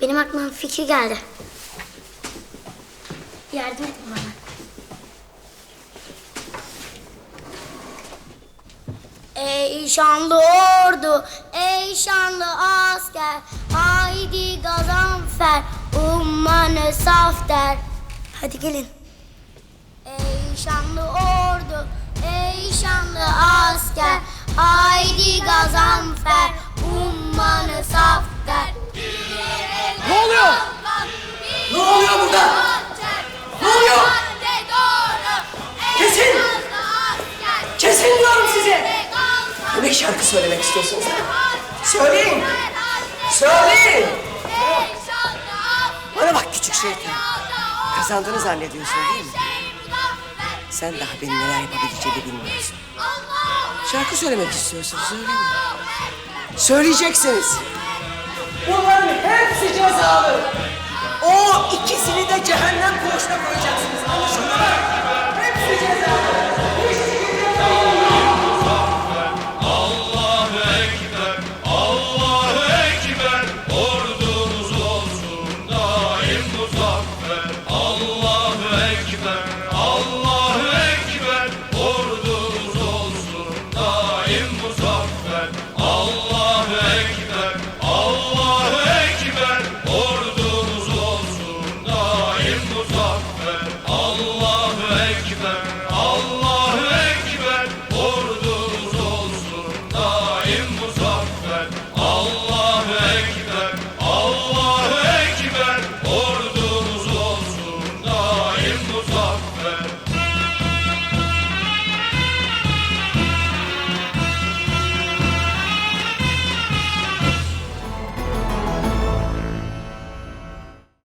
Benim aklıma fikir geldi. Yardım edin bana. Ey şanlı ordu, ey şanlı asker, haydi gazanfer, ummanı saf der. Hadi gelin. Ey şanlı ordu, ey şanlı asker, haydi gazanfer, Diyorum size! Demek şarkı söylemek istiyorsunuz? Söyleyin! Söyleyin! Bana bak küçük şeytan. Kazandığını zannediyorsun değil mi? Sen daha benim neler yapabileceğimi bilmiyorsun. Şarkı söylemek istiyorsun, söyle mi? Söyleyeceksiniz. Bunların hepsi cezalı. O Ekber Allahu Ekber Ordumuz olsun daim muzaffer. Allahu Ekber Allahu Ekber Ordumuz olsun daim muzaffer. Allahu Ekber Allah